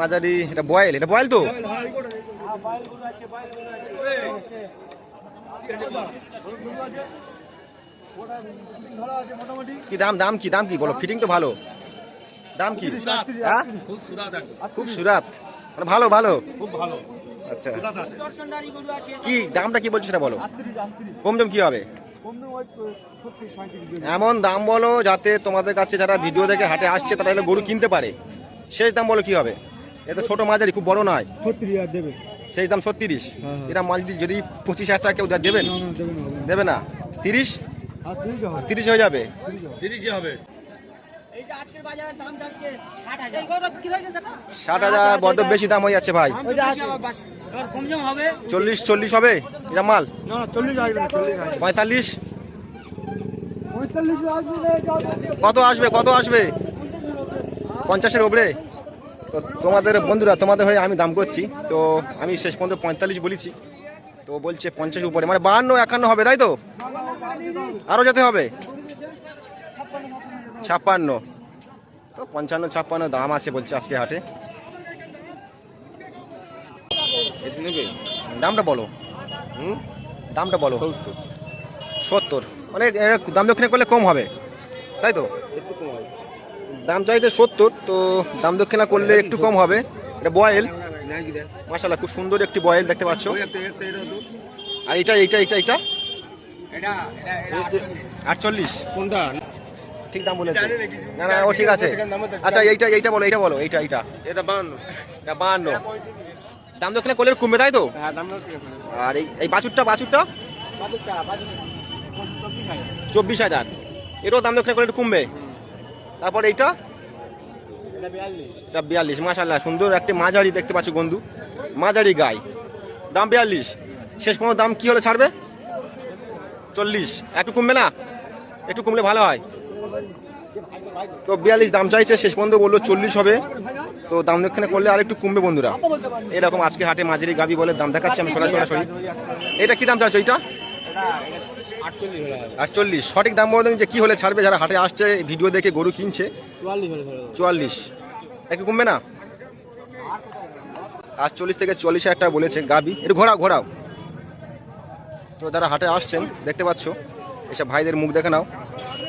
মাঝারি, এটা বয়েল এটা বয়েল তো? কি দাম দাম কি দাম কি? বলো ফিটিং তো ভালো। দাম কি? হ্যাঁ? খুব সুরাত। মানে ভালো ভালো। খুব ভালো আচ্ছা। কি, দামটা কি বলছো সেটা বলো। কম দাম কি হবে? এমন দাম বলো যাতে তোমাদের কাছে যারা ভিডিও দেখে হাটে আসছে তারা গরু কিনতে পারে। শেষ দাম বলো কি হবে? এটা ছোট মাঝারি খুব বড় নয়। ছত্রিশ হাজার দেবে। সেই দাম ছত্রিশ। হ্যাঁ, হ্যাঁ। এরা মাল যদি- যদি পঁচিশ হাজার টাকা কেউ দেবেন? দেবে না তিরিশ? তিরিশ হয়ে যাবে? তিরিশই হবে। এইটা আজকের বাজারে দাম যাচ্ছে ষাট হাজার। ষাট হাজার বড্ড বেশি দাম হয়ে যাচ্ছে ভাই। চল্লিশ চল্লিশ হবে? এটা মাল? পঁয়তাল্লিশ? এটা। কত আসবে কত আসবে? পঞ্চাশের ওপরে তো তোমাদের বন্ধুরা, তোমাদের হয়ে আমি দাম করছি। তো আমি শেষ পর্যন্ত পঁয়তাল্লিশ বলেছি। তো বলছে পঞ্চাশ উপরে মানে বাহান্ন, একান্ন হবে, তাই তো? আরও যেতে হবে? ছাপ্পান্ন। তো পঞ্চান্ন, ছাপ্পান্ন দাম আছে বলছে আজকে হাটে। দামটা বলো। দামটা বলো। সত্তর। মানে দাম দক্ষিণে করলে কম হবে, তাই তো? দাম চাইছে সত্তর তো দাম দক্ষিণা করলে একটু কম হবে। এটা বয়েল। মাসাল্লাহ খুব সুন্দর একটি বয়েল দেখতে পাচ্ছ। আর এটা এইটা এইটা এইটা আটচল্লিশ। কোনটা? ঠিক দাম বলেছে। না না ও ঠিক আছে। আচ্ছা এইটা এইটা বলো এইটা বলো এইটা এইটা। এটা বান্ন। এটা বাহান্ন দাম দক্ষিণা করলে কমবে তাই তো? হ্যাঁ আর এই এই বাছুরটা বাছুরটা? চব্বিশ হাজার। এটাও দাম দক্ষিণা করলে একটু কমবে। তারপর এইটা? এটা বিয়াল্লিশ মাসাল্লাহ সুন্দর একটি মাঝারি দেখতে পাচ্ছ বন্ধু মাঝারি গাই। দাম বিয়াল্লিশ। শেষ পর্যন্ত দাম কি হলে ছাড়বে? চল্লিশ। একটু কমবে না? একটু কমলে ভালো হয়। তো বিয়াল্লিশ দাম চাইছে, শেষ পর্যন্ত বলল চল্লিশ হবে। তো দাম দক্ষিণে করলে আর একটু কমবে বন্ধুরা। এরকম আজকে হাটে মাঝারি গাবি বলে দাম দেখাচ্ছি আমি সরাসরি। এটা কি দাম চাইছো এইটা? আটচল্লিশ সঠিক দাম বলুন যে কি হলে ছাড়বে যারা হাটে আসছে ভিডিও দেখে গরু কিনছে। চুয়াল্লিশ একটু কমবে না? আটচল্লিশ থেকে চল্লিশ হাজার টাকা বলেছে গাবি। একটু ঘোরাও ঘোরাও। তো যারা হাটে আসছেন দেখতে পাচ্ছ এসব ভাইদের মুখ দেখে নাও।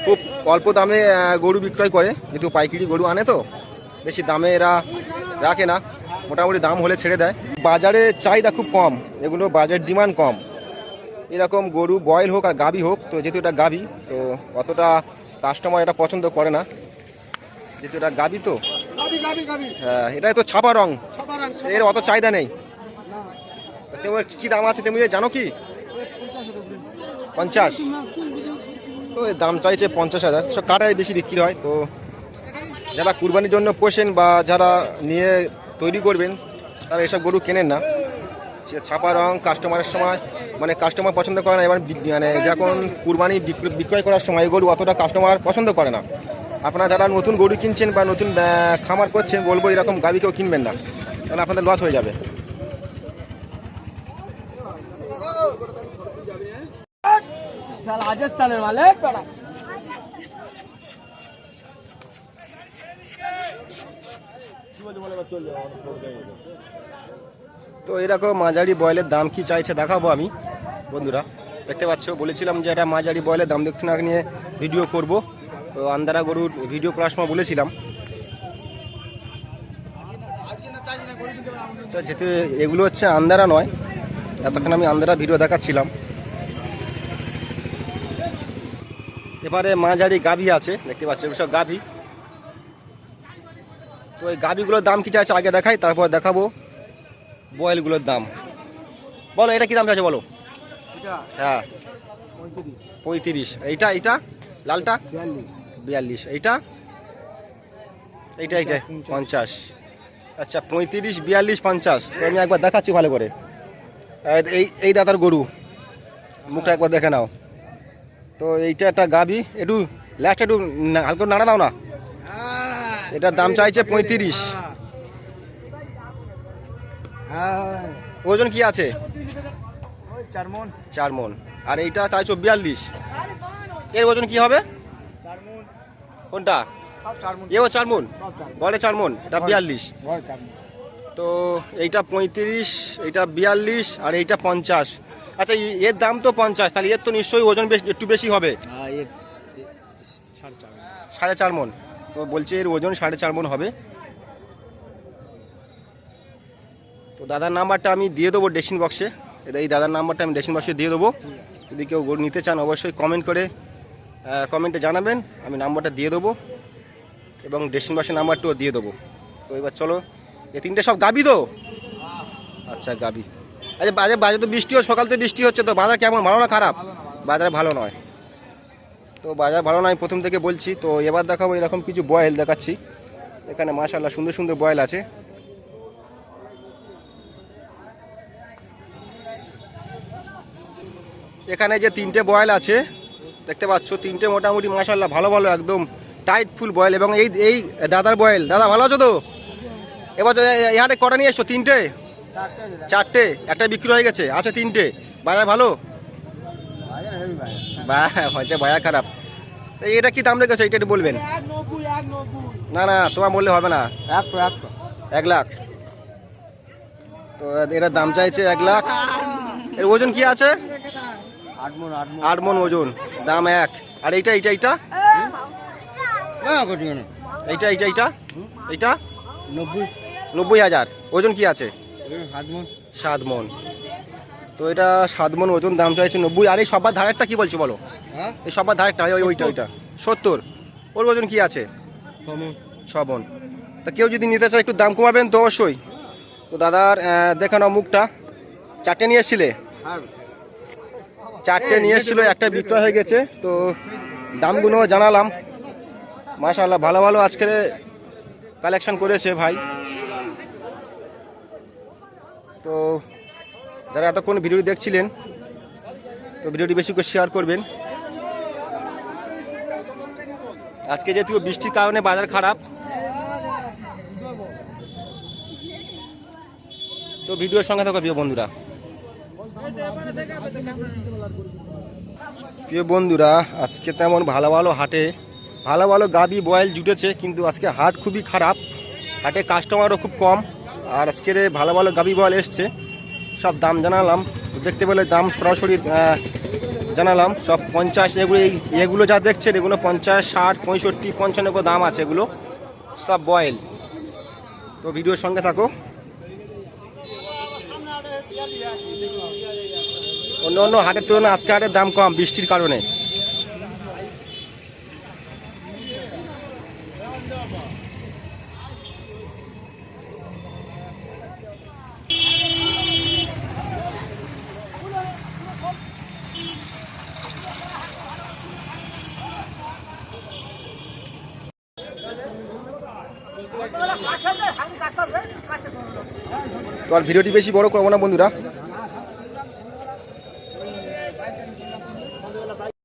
খুব অল্প দামে গরু বিক্রয় করে যেহেতু পাইকারি গরু আনে তো বেশি দামে এরা রাখে না। মোটামুটি দাম হলে ছেড়ে দেয়। বাজারে চাহিদা খুব কম এগুলো বাজার ডিমান্ড কম। এরকম গরু বয়েল হোক আর গাবি হোক তো যেহেতু এটা গাবি তো অতটা কাস্টমার এটা পছন্দ করে না। যেহেতু এটা গাবি তো হ্যাঁ, এটাই তো ছাপা রং। এর অত চাহিদা নেই। তেমন কি কি দাম আছে তুমি জানো কি? পঞ্চাশ। তো এর দাম চাইছে পঞ্চাশ হাজার। সব কাটায় বেশি বিক্রি হয় তো যারা কুরবানির জন্য পোষেন বা যারা নিয়ে তৈরি করবেন তারা এসব গরু কেনেন না। ছাপা রং কাস্টমারের সময় মানে কাস্টমার পছন্দ করে না, এবার মানে যখন কুরবানি বিক্র- বিক্রয় করার সময় গরু অতটা কাস্টমার পছন্দ করে না। আপনারা যারা নতুন গরু কিনছেন বা নতুন খামার করছেন, বলব এরকম গাভি কেউ কিনবেন না। তাহলে আপনাদের লস হয়ে যাবে। রাজস্থানের তো এরকম মাঝারি বয়েলের দাম কি চাইছে দেখাবো আমি। বন্ধুরা, দেখতে পাচ্ছ, বলেছিলাম যে এটা মাঝারি বয়েলের দাম দক্ষিণা নিয়ে ভিডিও করব। তো আন্দারা গরুর ভিডিও করার সময় বলেছিলাম। তো যেহেতু এগুলো হচ্ছে আন্দারা নয়, এতক্ষণ আমি আন্দারা ভিডিও দেখাচ্ছিলাম। এবারে মাঝারি গাভী আছে, দেখতে পাচ্ছ, এগুলো সব গাভী। তো এই গাভীগুলোর দাম কি চাইছে আগে দেখাই তারপর দেখাবো। বয়েলগুলোর দাম। বলো এটা কি দাম আছে বলো? হ্যাঁ। পঁয়ত্রিশ। এইটা এইটা? লালটা? বিয়াল্লিশ। এইটা? এইটা এইটা? পঞ্চাশ। আচ্ছা পঁয়ত্রিশ বিয়াল্লিশ পঞ্চাশ। তো আমি একবার দেখাচ্ছি ভালো করে। এই- এই দাদার গরু। মুখটা একবার দেখে নাও। তো এইটা একটা গাভি একটু লাস্ট একটু হালকা নাড়া দাও না। এটার দাম চাইছে পঁয়ত্রিশ। ওজন কি আছে? চার মন আর এইটা চাইছো বিয়াল্লিশ। এর ওজন কি হবে? কোনটা? এও চার মন গড়ে চার মন এটা বিয়াল্লিশ। তো এইটা পঁয়ত্রিশ এইটা বিয়াল্লিশ আর এইটা পঞ্চাশ। আচ্ছা এর দাম তো পঞ্চাশ তাহলে এর তো নিশ্চয়ই ওজন একটু বেশি হবে। হ্যাঁ সাড়ে চার মন তো বলছে এর ওজন সাড়ে চার মন হবে। তো দাদার নাম্বারটা আমি দিয়ে দেবো ডেসিন বক্সে এই দাদার নাম্বারটা আমি ডেসিন বক্সে দিয়ে দেবো। যদি কেউ নিতে চান অবশ্যই কমেন্ট করে কমেন্টে জানাবেন। আমি নাম্বারটা দিয়ে দেবো এবং ডেসিন বক্সের নাম্বারটাও দিয়ে দেবো। তো এবার চলো, এ তিনটে সব গাবি তো? আচ্ছা গাবি। আচ্ছা বাজার বাজার তো বৃষ্টি হচ্ছে সকাল থেকে বৃষ্টি হচ্ছে তো, বাজার কেমন? ভালো না খারাপ? বাজার ভালো নয়। তো বাজার ভালো নয় প্রথম থেকে বলছি। তো এবার দেখাবো এরকম কিছু বয়েল দেখাচ্ছি। এখানে মাশাল্লাহ সুন্দর সুন্দর বয়েল আছে। এখানে যে তিনটে বয়েল আছে, দেখতে পাচ্ছ, তিনটে মোটামুটি মাশাল্লাহ ভালো ভালো, একদম টাইট ফুল বয়েল। এবং এই এই দাদার বয়েল, দাদা ভালো আছো তো? এবার এই কটা নিয়ে এসছো? তিনটে? চারটে। একটা বিক্রি হয়ে গেছে? আছে তিনটে। বাজার ভালো? বা হয়েছে বায়া খারাপ। এটা কি দাম রেখেছো? এটা একটু বলবেন। না না তোমার বললে হবে না। একশো একশো এক লাখ। তো এটার দাম চাইছে এক লাখ। এর ওজন কি আছে? আট মন ওজন। দাম এক। আর এইটা এইটা এইটা? এইটা এইটা এইটা? এইটা? নব্বই নব্বই হাজার। ওজন কি আছে? সাত মন। তো এটা সাত মন ওজন দাম চাইছে নব্বই। আর এই সবার ধারেরটা কি বলছো বলো? হ্যাঁ? এই সবার ধারেরটা ওই ওইটা ওইটা। সত্তর। ওর ওজন কি আছে? ছ ছ মন তা কেউ যদি নিতে চায় একটু দাম কমাবেন তো অবশ্যই। তো দাদার দেখানো মুখটা। চারটে নিয়ে এসছিলে? চারটে নিয়ে এসেছিল একটা বিক্রয় হয়ে গেছে। তো দামগুলো জানালাম। মাশাল্লাহ ভালো ভালো আজকে কালেকশন করেছে ভাই। তো যারা এতক্ষণ ভিডিও দেখছিলেন, তো ভিডিওটি বেশি করে শেয়ার করবেন। আজকে যেহেতু বৃষ্টির কারণে বাজার খারাপ, তো ভিডিওর সঙ্গে থাকো প্রিয় বন্ধুরা। প্রিয় বন্ধুরা, আজকে তেমন ভালো ভালো হাটে, ভালো ভালো গাবি, বয়েল জুটেছে, কিন্তু আজকে হাট খুবই খারাপ। হাটে কাস্টমারও খুব কম, আর আজকের ভালো ভালো গাবি বয়েল এসছে। সব দাম জানালাম। দেখতে পেলে দাম সরাসরি জানালাম। সব পঞ্চাশ এগুলো এগুলো যা দেখছেন, এগুলো পঞ্চাশ, ষাট, পঁয়ষট্টি, পঞ্চান্ন দাম আছে এগুলো। সব বয়েল। তো ভিডিওর সঙ্গে থাকো। অন্য অন্য হাটের তুলনায় আজকে হাটের দাম কম বৃষ্টির কারণে। তো আর ভিডিওটি বেশি বড় করব না বন্ধুরা।